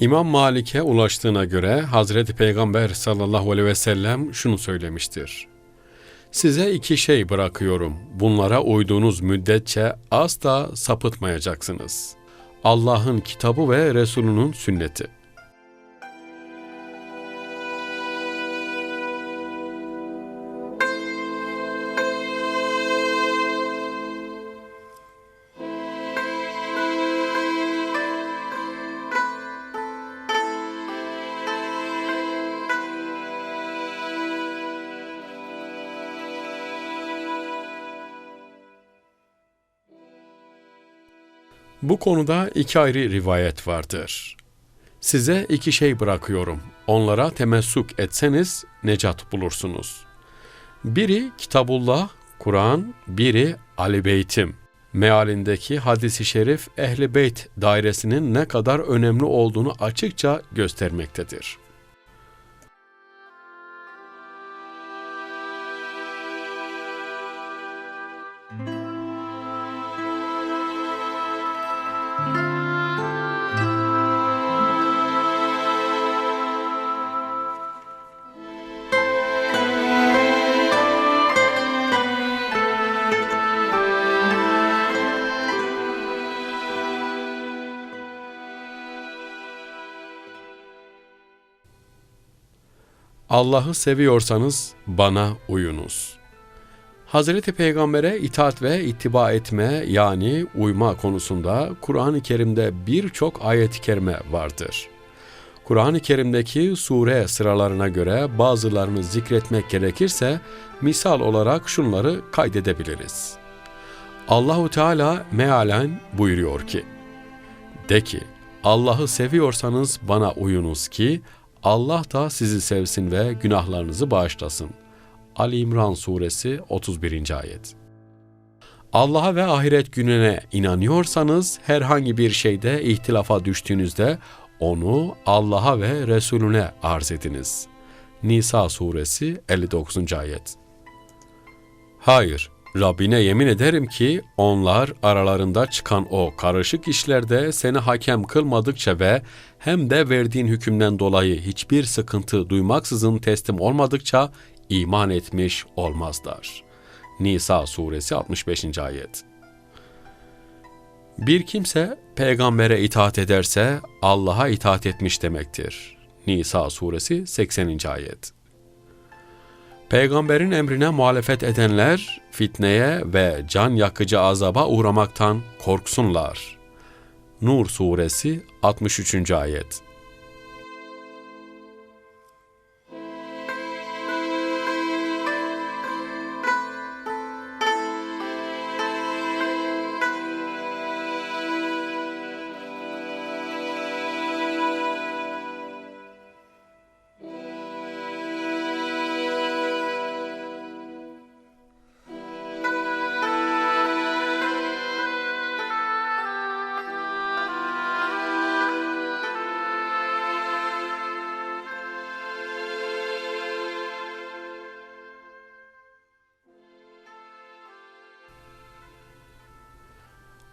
İmam Malik'e ulaştığına göre Hazreti Peygamber sallallahu aleyhi ve sellem şunu söylemiştir. Size iki şey bırakıyorum. Bunlara uyduğunuz müddetçe asla sapıtmayacaksınız. Allah'ın kitabı ve Resulünün sünneti. Bu konuda iki ayrı rivayet vardır. Size iki şey bırakıyorum. Onlara temessuk etseniz necat bulursunuz. Biri Kitabullah, Kur'an, biri Ali Beytim. Mealindeki hadisi şerif Ehli Beyt dairesinin ne kadar önemli olduğunu açıkça göstermektedir. Allah'ı seviyorsanız bana uyunuz. Hazreti Peygamber'e itaat ve ittiba etme yani uyma konusunda Kur'an-ı Kerim'de birçok ayet-i kerime vardır. Kur'an-ı Kerim'deki sure sıralarına göre bazılarını zikretmek gerekirse misal olarak şunları kaydedebiliriz. Allahu Teala mealen buyuruyor ki: De ki, Allah'ı seviyorsanız bana uyunuz ki Allah da sizi sevsin ve günahlarınızı bağışlasın. Ali İmran Suresi 31. Ayet Allah'a ve ahiret gününe inanıyorsanız herhangi bir şeyde ihtilafa düştüğünüzde onu Allah'a ve Resulüne arz ediniz. Nisa Suresi 59. Ayet Hayır, Rabbine yemin ederim ki onlar aralarında çıkan o karışık işlerde seni hakem kılmadıkça ve hem de verdiğin hükümden dolayı hiçbir sıkıntı duymaksızın teslim olmadıkça iman etmiş olmazlar. Nisa suresi 65. ayet. Bir kimse peygambere itaat ederse Allah'a itaat etmiş demektir. Nisa suresi 80. ayet. Peygamberin emrine muhalefet edenler fitneye ve can yakıcı azaba uğramaktan korksunlar. Nur suresi 63. ayet.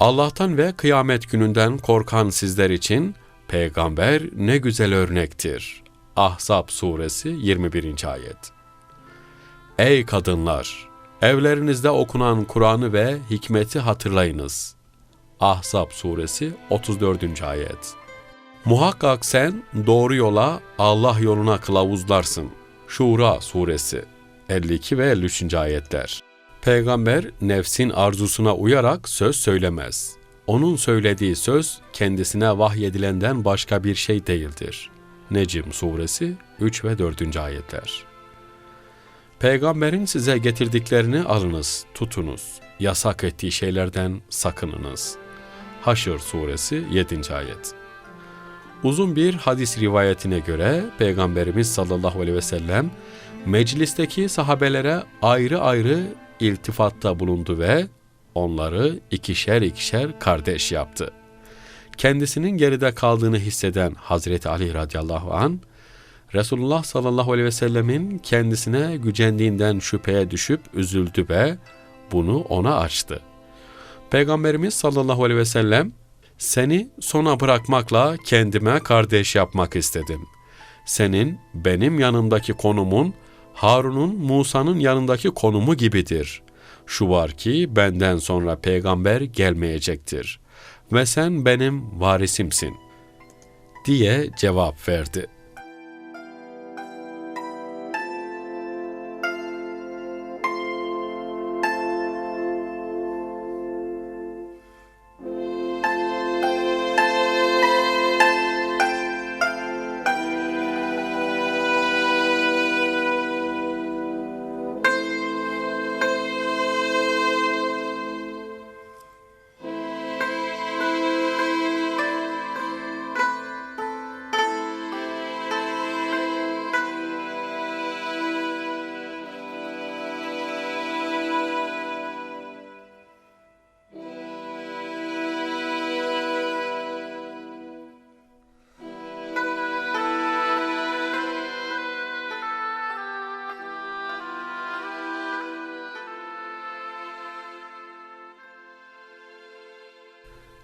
Allah'tan ve kıyamet gününden korkan sizler için peygamber ne güzel örnektir. Ahzab suresi 21. ayet. Ey kadınlar! Evlerinizde okunan Kur'an'ı ve hikmeti hatırlayınız. Ahzab suresi 34. ayet. Muhakkak sen doğru yola Allah yoluna kılavuzlarsın. Şura suresi 52 ve 53. ayetler. Peygamber nefsin arzusuna uyarak söz söylemez. Onun söylediği söz kendisine vahyedilenden başka bir şey değildir. Necim suresi 3 ve 4. ayetler. Peygamberin size getirdiklerini alınız, tutunuz. Yasak ettiği şeylerden sakınınız. Haşr suresi 7. ayet. Uzun bir hadis rivayetine göre Peygamberimiz sallallahu aleyhi ve sellem meclisteki sahabelere ayrı ayrı iltifatta bulundu ve onları ikişer ikişer kardeş yaptı. Kendisinin geride kaldığını hisseden Hazreti Ali radıyallahu an Resulullah sallallahu aleyhi ve sellemin kendisine gücendiğinden şüpheye düşüp üzüldü ve bunu ona açtı. Peygamberimiz sallallahu aleyhi ve sellem Seni sona bırakmakla kendime kardeş yapmak istedim. Senin benim yanımdaki konumun Harun'un Musa'nın yanındaki konumu gibidir. Şu var ki benden sonra peygamber gelmeyecektir ve sen benim varisimsin diye cevap verdi.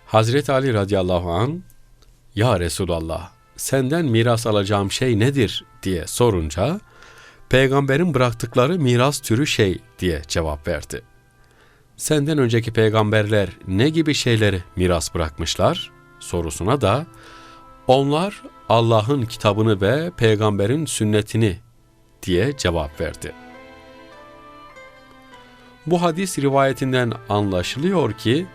Hazreti Ali radıyallahu an Ya Resulallah senden miras alacağım şey nedir diye sorunca peygamberin bıraktıkları miras türü şey diye cevap verdi. Senden önceki peygamberler ne gibi şeyleri miras bırakmışlar sorusuna da onlar Allah'ın kitabını ve peygamberin sünnetini diye cevap verdi. Bu hadis rivayetinden anlaşılıyor ki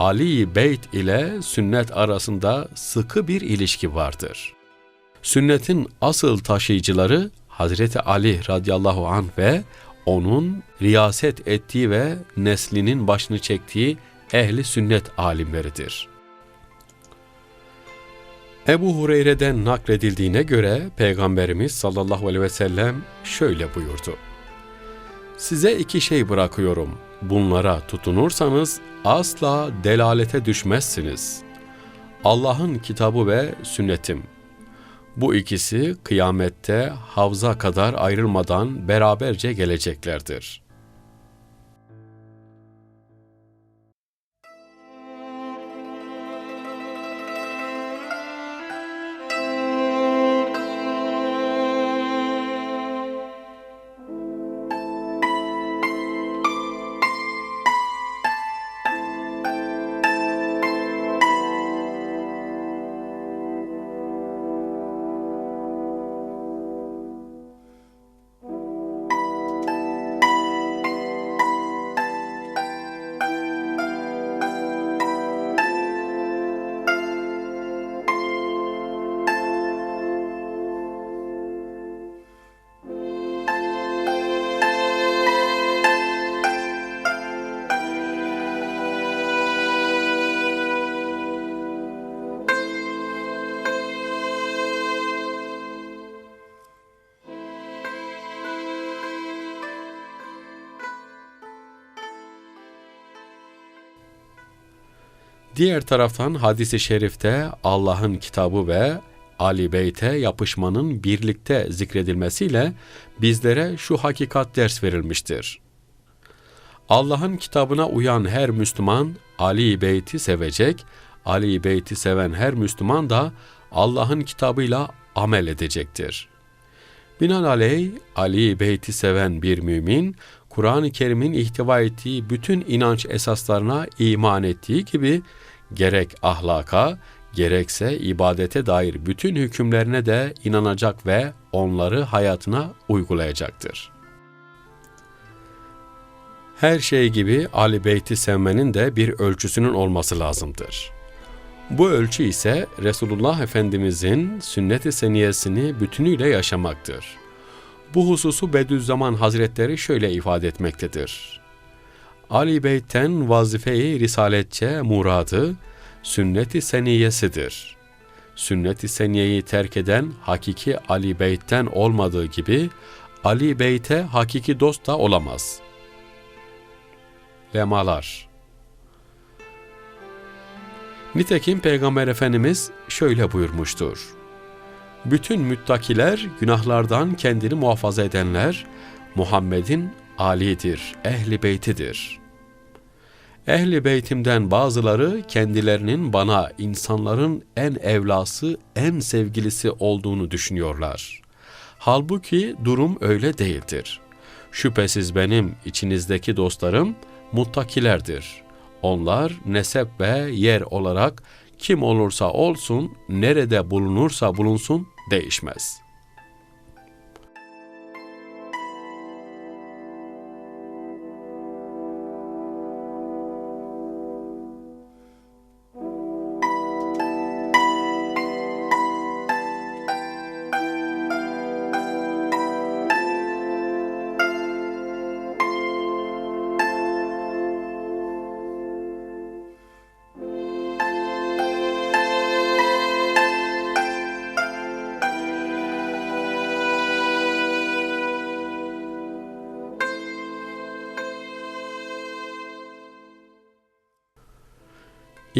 Ali Beyt ile sünnet arasında sıkı bir ilişki vardır. Sünnetin asıl taşıyıcıları Hazreti Ali radıyallahu anh ve onun riyaset ettiği ve neslinin başını çektiği ehli sünnet alimleridir. Ebu Hureyre'den nakledildiğine göre Peygamberimiz sallallahu aleyhi ve sellem şöyle buyurdu. Size iki şey bırakıyorum. Bunlara tutunursanız asla delalete düşmezsiniz. Allah'ın kitabı ve sünnetim. Bu ikisi kıyamette havza kadar ayrılmadan beraberce geleceklerdir.'' Diğer taraftan hadisi şerifte Allah'ın kitabı ve Ali Beyt'e yapışmanın birlikte zikredilmesiyle bizlere şu hakikat ders verilmiştir. Allah'ın kitabına uyan her Müslüman Ali Beyt'i sevecek, Ali Beyt'i seven her Müslüman da Allah'ın kitabıyla amel edecektir. Binaenaleyh Ali Beyt'i seven bir mümin, Kur'an-ı Kerim'in ihtiva ettiği bütün inanç esaslarına iman ettiği gibi gerek ahlaka, gerekse ibadete dair bütün hükümlerine de inanacak ve onları hayatına uygulayacaktır. Her şey gibi Ali Beyt'i sevmenin de bir ölçüsünün olması lazımdır. Bu ölçü ise Resulullah Efendimizin sünnet-i seniyesini bütünüyle yaşamaktır. Bu hususu Bediüzzaman Hazretleri şöyle ifade etmektedir. Ali Beyt'ten vazife-i risaletçe muradı, sünnet-i seniyesidir. Sünnet-i seniyeyi terk eden hakiki Ali Beyt'ten olmadığı gibi, Ali Beyt'e hakiki dost da olamaz. Lemalar Nitekim Peygamber Efendimiz şöyle buyurmuştur. Bütün müttakiler, günahlardan kendini muhafaza edenler, Muhammed'in Ali'dir, ehli beytidir. Ehli beytimden bazıları kendilerinin bana insanların en evlası, en sevgilisi olduğunu düşünüyorlar. Halbuki durum öyle değildir. Şüphesiz benim içinizdeki dostlarım muttakilerdir. Onlar nesep ve yer olarak kim olursa olsun, nerede bulunursa bulunsun değişmez.''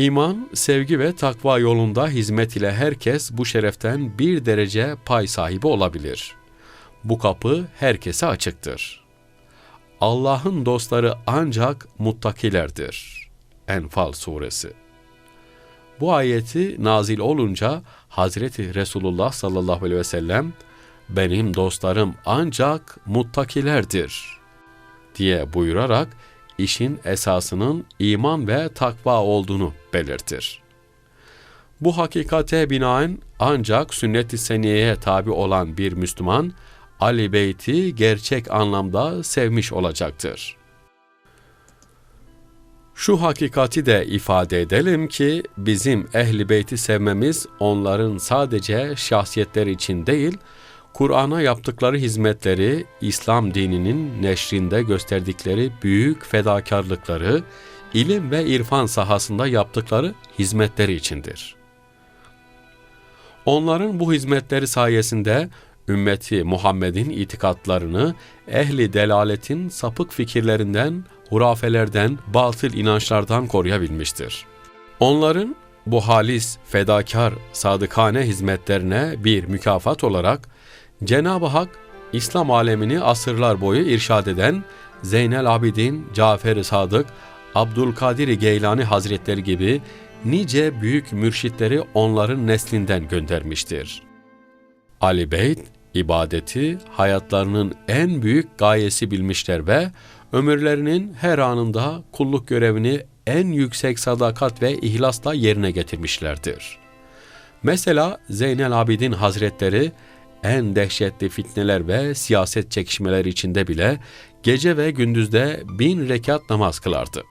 İman, sevgi ve takva yolunda hizmet ile herkes bu şereften bir derece pay sahibi olabilir. Bu kapı herkese açıktır. Allah'ın dostları ancak muttakilerdir. Enfal Suresi Bu ayeti nazil olunca Hazreti Resulullah sallallahu aleyhi ve sellem benim dostlarım ancak muttakilerdir diye buyurarak işin esasının iman ve takva olduğunu belirtir. Bu hakikate binaen ancak sünnet-i seniyeye tabi olan bir Müslüman, Ali Beyt'i gerçek anlamda sevmiş olacaktır. Şu hakikati de ifade edelim ki bizim Ehli Beyt'i sevmemiz onların sadece şahsiyetleri için değil, Kur'an'a yaptıkları hizmetleri, İslam dininin neşrinde gösterdikleri büyük fedakarlıkları, ilim ve irfan sahasında yaptıkları hizmetleri içindir. Onların bu hizmetleri sayesinde ümmeti Muhammed'in itikatlarını ehli delaletin sapık fikirlerinden, hurafelerden, batıl inançlardan koruyabilmiştir. Onların bu halis, fedakar, sadıkane hizmetlerine bir mükafat olarak Cenab-ı Hak İslam alemini asırlar boyu irşad eden Zeynel Abidin, Cafer-i Sadık, Abdülkadir Geylani Hazretleri gibi nice büyük mürşitleri onların neslinden göndermiştir. Ali Beyt, ibadeti hayatlarının en büyük gayesi bilmişler ve ömürlerinin her anında kulluk görevini en yüksek sadakat ve ihlasla yerine getirmişlerdir. Mesela Zeynel Abidin Hazretleri en dehşetli fitneler ve siyaset çekişmeleri içinde bile gece ve gündüzde bin rekat namaz kılardı.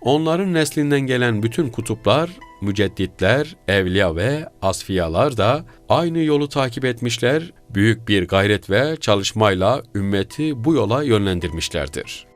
Onların neslinden gelen bütün kutuplar, mücedditler, evliya ve asfiyalar da aynı yolu takip etmişler, büyük bir gayret ve çalışmayla ümmeti bu yola yönlendirmişlerdir.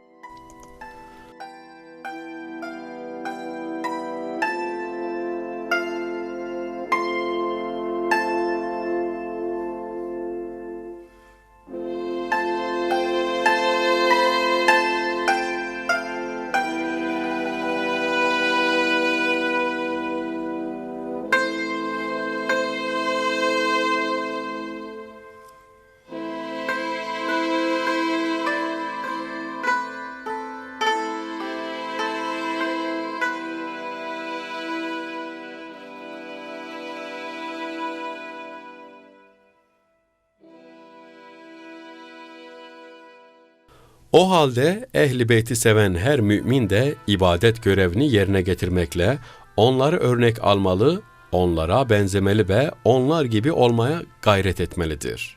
O halde ehli beyti seven her mümin de ibadet görevini yerine getirmekle onları örnek almalı, onlara benzemeli ve onlar gibi olmaya gayret etmelidir.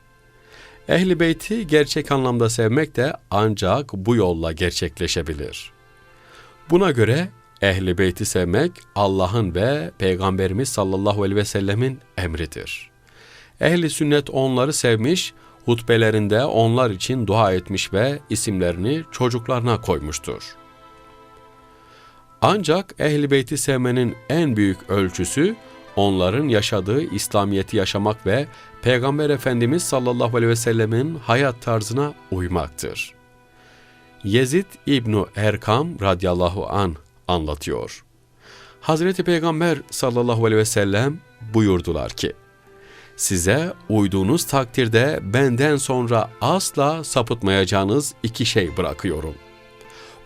Ehli beyti gerçek anlamda sevmek de ancak bu yolla gerçekleşebilir. Buna göre ehli beyti sevmek Allah'ın ve Peygamberimiz sallallahu aleyhi ve sellemin emridir. Ehli sünnet onları sevmiş, hutbelerinde onlar için dua etmiş ve isimlerini çocuklarına koymuştur. Ancak Ehl-i Beyt'i sevmenin en büyük ölçüsü, onların yaşadığı İslamiyet'i yaşamak ve Peygamber Efendimiz sallallahu aleyhi ve sellemin hayat tarzına uymaktır. Yezid İbnu Erkam radıyallahu an anlatıyor. Hazreti Peygamber sallallahu aleyhi ve sellem buyurdular ki, Size uyduğunuz takdirde benden sonra asla sapıtmayacağınız iki şey bırakıyorum.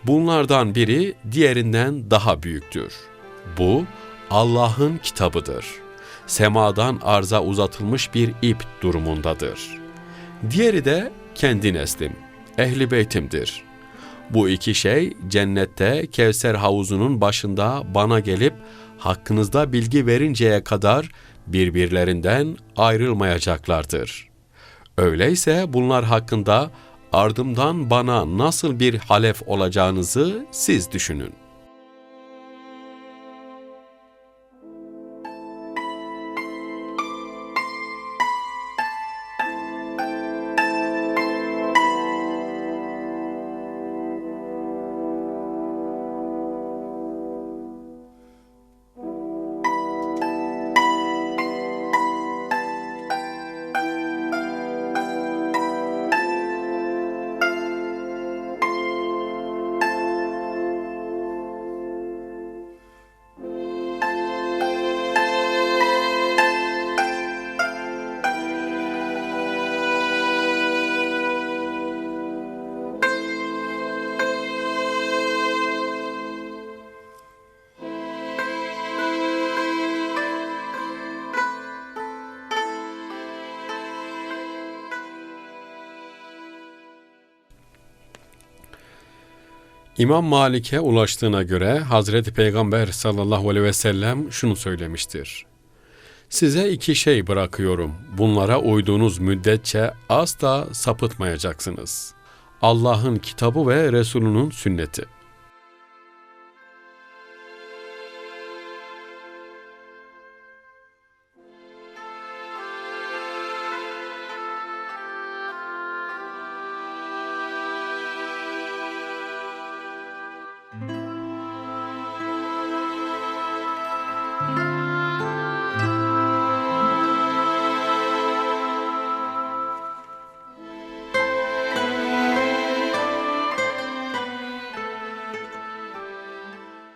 Bunlardan biri diğerinden daha büyüktür. Bu Allah'ın kitabıdır. Semadan arza uzatılmış bir ip durumundadır. Diğeri de kendi neslim, ehli beytimdir. Bu iki şey cennette Kevser havuzunun başında bana gelip hakkınızda bilgi verinceye kadar birbirlerinden ayrılmayacaklardır. Öyleyse bunlar hakkında ardımdan bana nasıl bir halef olacağınızı siz düşünün. İmam Malik'e ulaştığına göre Hazreti Peygamber sallallahu aleyhi ve sellem şunu söylemiştir. Size iki şey bırakıyorum. Bunlara uyduğunuz müddetçe asla sapıtmayacaksınız. Allah'ın kitabı ve Resulünün sünneti.